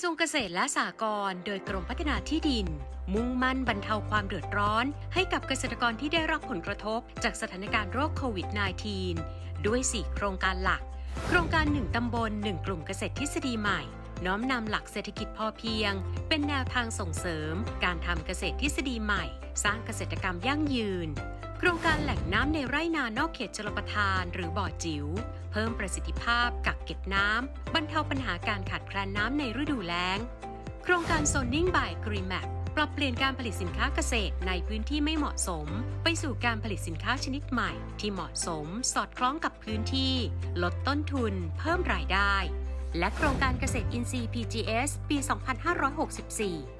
ระทรวงเกษตรและสหกรณ์โดยกรมพัฒนาที่ดิน มุ่งมั่นบรรเทาความเดือดร้อน ให้กับเกษตรกรที่ได้รับผลกระทบ จากสถานการณ์โรคโควิด -19 ด้วย 4 โครงการหลัก โครงการ 1 ตำบล 1 กลุ่มเกษตรทฤษฎีใหม่ น้อมนำหลักเศรษฐกิจพอเพียง เป็นแนวทางส่งเสริม การทำเกษตรทฤษฎีใหม่ สร้างเกษตรกรรมยั่งยืน โครงการแหล่งน้ำในไร่นานอกเขตชลประทาน หรือบ่อจิ๋วเพิ่มประสิทธิภาพกักเก็บน้ำบรรเทาปัญหาการขาดแคลนน้ำในฤดูแล้ง โครงการโซนนิ่งบายกรีแมปปรับเปลี่ยนการผลิตสินค้าเกษตรในพื้นที่ไม่เหมาะสม ไปสู่การผลิตสินค้าชนิดใหม่ ที่เหมาะสม สอดคล้องกับพื้นที่ ลดต้นทุน เพิ่มรายได้ และโครงการเกษตรอินทรีย์ PGS ปี 2564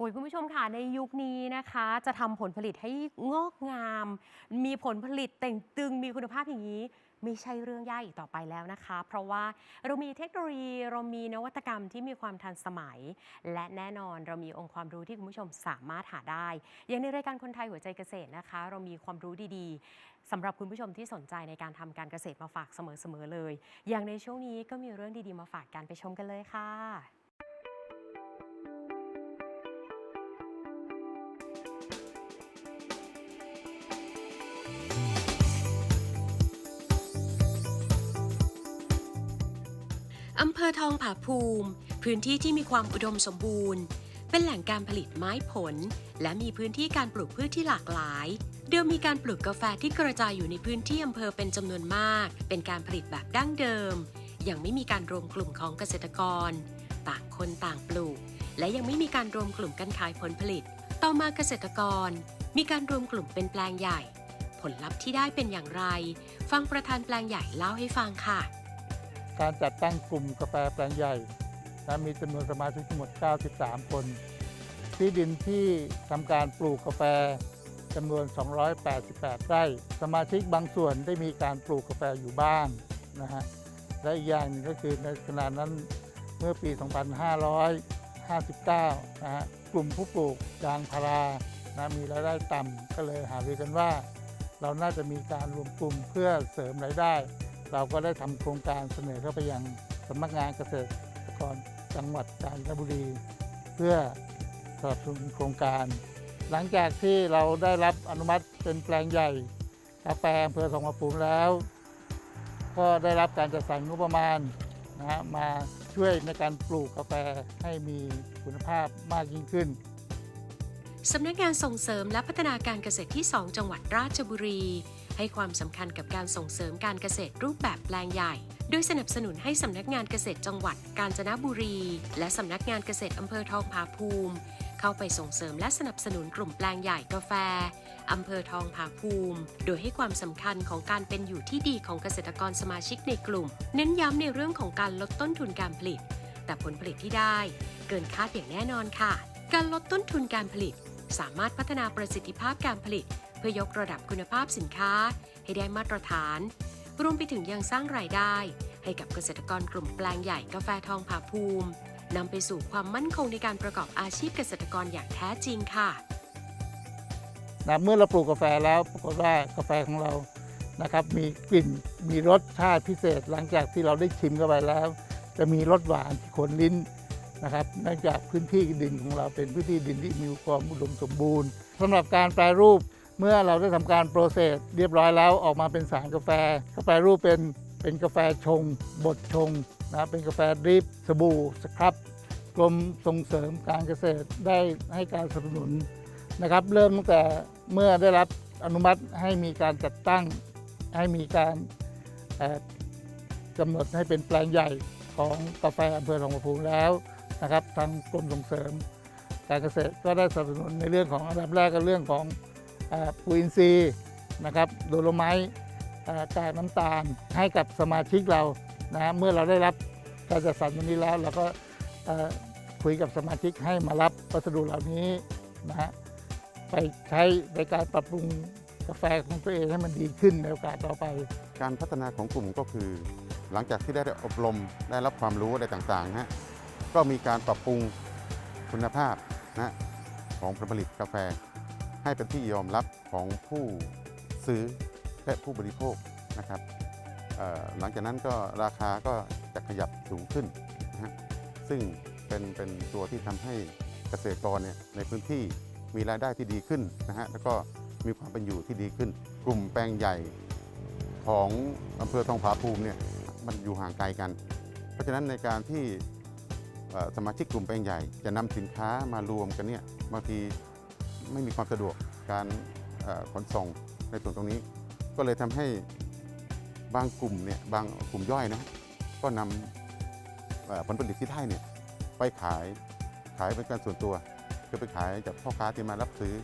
โอ้ยคุณผู้ชมค่ะในยุคนี้นะคะ จะทำผลผลิตให้งอกงาม มีผลผลิตแต่งตึงมีคุณภาพอย่างนี้ ไม่ใช่เรื่องยากอีกต่อไปแล้วนะคะ เพราะว่าเรามีเทคโนโลยีเรามีนวัตกรรมที่มีความทันสมัย และแน่นอนเรามีองค์ความรู้ที่คุณผู้ชมสามารถหาได้ อย่างในรายการคนไทยหัวใจเกษตรนะคะ เรามีความรู้ดีๆสำหรับคุณผู้ชมที่สนใจในการทำการเกษตรมาฝากเสมอๆเลย อย่างในช่วงนี้ก็มีเรื่องดีๆมาฝากกันไปชมกันเลยค่ะ อำเภอทองผาภูมิ พื้นที่ที่มีความอุดมสมบูรณ์ เป็นแหล่งการผลิตไม้ผล และมีพื้นที่การปลูกพืชที่หลากหลาย เดิมมีการปลูกกาแฟที่กระจายอยู่ในพื้นที่อำเภอเป็นจำนวนมาก เป็นการผลิตแบบดั้งเดิม ยังไม่มีการรวมกลุ่มของเกษตรกร ต่างคนต่างปลูก และยังไม่มีการรวมกลุ่มกันขายผลผลิต ต่อมาเกษตรกร มีการรวมกลุ่มเป็นแปลงใหญ่ ผลลัพธ์ที่ได้เป็นอย่างไร ฟังประธานแปลงใหญ่เล่าให้ฟังค่ะ การจัดตั้งกลุ่มกาแฟแปลงใหญ่นะมีจำนวนสมาชิกทั้งหมด 93 คน ที่ดินที่ทำการปลูกกาแฟจำนวน 288 ไร่ สมาชิกบางส่วนได้มีการปลูกกาแฟอยู่บ้างนะฮะ และอีกอย่างหนึ่งก็คือในขณะนั้นเมื่อปี 2559 นะฮะ กลุ่มผู้ปลูกยางพารานะมีรายได้ต่ำก็เลยหารือกันว่า เราน่าจะมีการรวมกลุ่มเพื่อเสริมรายได้ เราก็ได้ทำโครงการเสนอเข้าไปยังสำนักงานเกษตรกรจังหวัดกาญจนบุรี เพื่อสนับสนุนโครงการ หลังจากที่เราได้รับอนุมัติเป็นแปลงใหญ่กาแฟอำเภอทองผาภูมแล้ว ก็ได้รับการจัดสรรงบประมาณนะฮะมาช่วยในการปลูกกาแฟให้มีคุณภาพมากยิ่งขึ้นสำนักงานส่งเสริมและพัฒนาการเกษตรที่ 2 จังหวัดราชบุรี ให้ความสำคัญกับการส่งเสริมการเกษตรรูปแบบแปลงใหญ่ โดยสนับสนุนให้สำนักงานเกษตรจังหวัดกาญจนบุรี และสำนักงานเกษตรอำเภอทองผาภูมิ เข้าไปส่งเสริมและสนับสนุนกลุ่มแปลงใหญ่กาแฟอำเภอทองผาภูมิ โดยให้ความสำคัญของการเป็นอยู่ที่ดีของเกษตรกรสมาชิกในกลุ่ม เน้นย้ำในเรื่องของการลดต้นทุนการผลิต แต่ผลผลิตที่ได้ เกินคาดอย่างแน่นอนค่ะ การลดต้นทุนการผลิต สามารถพัฒนาประสิทธิภาพการผลิต เพื่อยกระดับคุณภาพสินค้าให้ได้มาตรฐาน รวมไปถึงยังสร้างรายได้ ให้กับเกษตรกรกลุ่มแปลงใหญ่กาแฟทองผาภูมินำไปสู่ความมั่นคงในการประกอบอาชีพเกษตรกรอย่างแท้จริงค่ะนะเมื่อเราปลูกกาแฟแล้วปรากฏว่ากาแฟของเรานะครับ มีกลิ่นมีรสชาติพิเศษ หลังจากที่เราได้ชิมเข้าไปแล้ว จะมีรสหวานที่ขนลิ้นนะครับเนื่องจากพื้นที่ดินของเราเป็นพื้นที่ดินที่มีความอุดมสมบูรณ์สำหรับการแปรรูป เมื่อเราได้ทำการโปรเซสเรียบร้อยแล้วออกมาเป็นสารกาแฟก็แปรรูปเป็นเป็นกาแฟชง บดชงนะเป็นกาแฟดริปสบู่สครับกรมส่งเสริมการเกษตรได้ให้การสนับสนุนนะครับ เริ่มตั้งแต่เมื่อได้รับอนุมัติให้มีการจัดตั้งให้มีการกำหนดให้เป็นแปลงใหญ่ของกาแฟอำเภอหนองบัวภูแล้วนะครับ ทางกรมส่งเสริม การเกษตรก็ได้สนับสนุนในเรื่องของอันดับแรกก็เรื่องของ ปุ๋ยอินทรีย์นะครับโดโลไมต์เอ่อกากน้ำตาลให้กับสมาชิกเรานะเมื่อเราได้รับการจัดสรรตรงนี้แล้วเราก็คุยกับสมาชิกให้มารับวัสดุเหล่านี้นะฮะไปใช้ในการปรับปรุงกาแฟของตัวเองให้มันดีขึ้นในโอกาสต่อไป การพัฒนาของกลุ่มก็คือ หลังจากที่ได้อบรมได้รับความรู้อะไรต่างๆนะฮะก็มีการปรับปรุงคุณภาพนะของผลผลิตกาแฟ ให้เป็นที่ยอมรับของผู้ซื้อและผู้บริโภคนะครับหลังจากนั้นก็ราคาก็จะขยับสูงขึ้นนะฮะซึ่งเป็นเป็นตัวที่ทำให้เกษตรกรเนี่ยในพื้นที่มีรายได้ที่ดีขึ้นนะฮะแล้วก็มีความเป็นอยู่ที่ดีขึ้น กลุ่มแปลงใหญ่ของอำเภอทองผาภูมิเนี่ยมันอยู่ห่างไกลกัน เพราะฉะนั้นในการที่สมาชิกกลุ่มแปลงใหญ่ จะนำสินค้ามารวมกันเนี่ยบางที ไม่มีความสะดวกการขนส่งในส่วนตรงนี้ ก็เลยทำให้บางกลุ่มเนี่ยบางกลุ่มย่อยนะก็นำเอ่อผลผลิตที่ได้เนี่ยไปขายขายเป็นการส่วนตัวคือไปขายจากพ่อค้าที่มารับซื้อ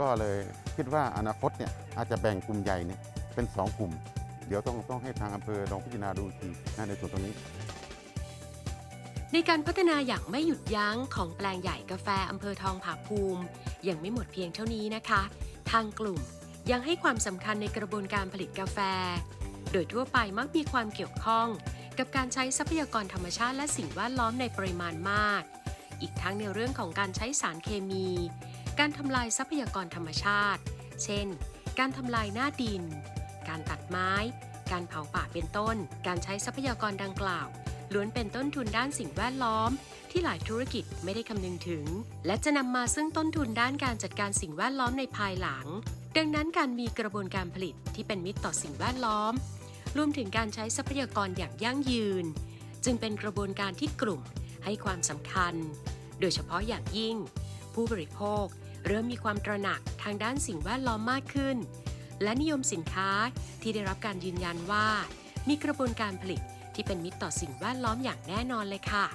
ก็เลยคิดว่าอนาคตเนี่ยอาจจะแบ่งกลุ่มใหญ่เนี่ยเป็น 2 กลุ่ม เดี๋ยวต้องต้องให้ทางอำเภอลองพิจารณาดูทีในส่วนตรงนี้ ในการพัฒนาอย่างไม่หยุดยั้งของแปลงใหญ่กาแฟอำเภอทองผาภูมิ ยังไม่หมดเพียงเท่านี้นะคะ ทางกลุ่มยังให้ความสำคัญในกระบวนการผลิตกาแฟ โดยทั่วไปมักมีความเกี่ยวข้องกับการใช้ทรัพยากรธรรมชาติและสิ่งแวดล้อมในปริมาณมาก อีกทั้งในเรื่องของการใช้สารเคมี การทำลายทรัพยากรธรรมชาติ เช่น การทำลายหน้าดิน การตัดไม้ การเผาป่าเป็นต้น การใช้ทรัพยากรดังกล่าวล้วนเป็นต้นทุนด้านสิ่งแวดล้อม ที่หลายธุรกิจไม่ได้คำนึงถึง และจะนำมาซึ่งต้นทุนด้านการจัดการสิ่งแวดล้อมในภายหลัง ดังนั้นการมีกระบวนการผลิตที่เป็นมิตรต่อสิ่งแวดล้อม รวมถึงการใช้ทรัพยากรอย่างยั่งยืน จึงเป็นกระบวนการที่กลุ่มให้ความสำคัญ โดยเฉพาะอย่างยิ่ง ผู้บริโภค เริ่มมีความตระหนักทางด้านสิ่งแวดล้อมมากขึ้น และนิยมสินค้าที่ได้รับการยืนยันว่า มีกระบวนการผลิตที่เป็นมิตรต่อสิ่งแวดล้อมอย่างแน่นอนเลยค่ะ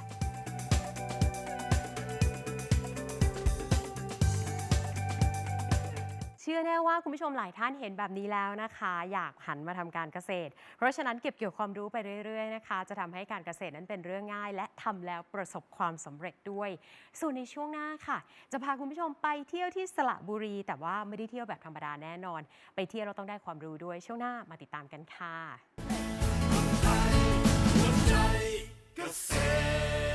ชื่อแน่ว่าคุณผู้ชมหลายท่านเห็นแบบนี้แล้วนะคะ อยากหันมาทำการเกษตร เพราะฉะนั้นเก็บเกี่ยวความรู้ไปเรื่อยๆนะคะ จะทำให้การเกษตรนั้นเป็นเรื่องง่าย และทำแล้วประสบความสำเร็จด้วย ส่วนในช่วงหน้าค่ะ จะพาคุณผู้ชมไปเที่ยวที่สระบุรี แต่ว่าไม่ได้เที่ยวแบบธรรมดาแน่นอน ไปเที่ยวเราต้องได้ความรู้ด้วยช่วงหน้ามาติดตามกันค่ะหัวใจเกษตร